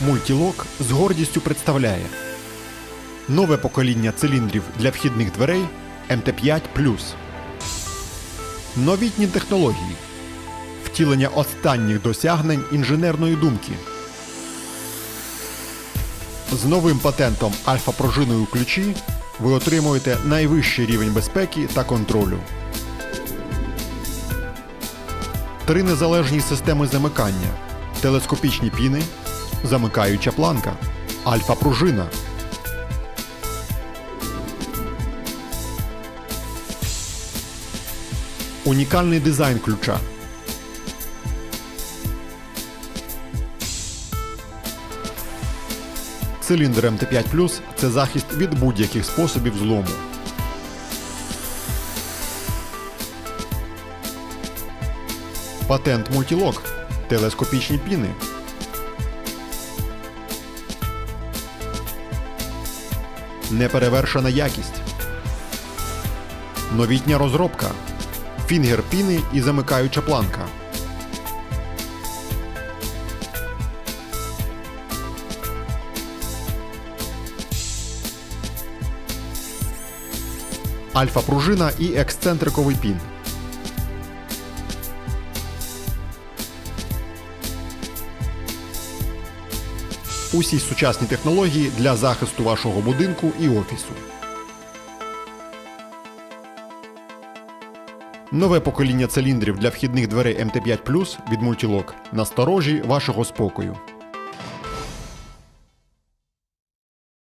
Мультілок з гордістю представляє нове покоління циліндрів для вхідних дверей МТ5 Новітні технології. Втілення останніх досягнень інженерної думки. З новим патентом альфа-пружиною ключі ви отримуєте найвищий рівень безпеки та контролю. Три незалежні системи замикання: телескопічні піни, замикаюча планка, альфа-пружина. Унікальний дизайн ключа. Циліндр МТ5 це захист від будь-яких способів злому. Патент мультілок. Телескопічні піни. Неперевершена якість. Новітня розробка. Фінгер піни і замикаюча планка. Альфа-пружина і ексцентриковий пін. Усі сучасні технології для захисту вашого будинку і офісу. Нове покоління циліндрів для вхідних дверей МТ5 від Multilock. Насторожі вашого спокою.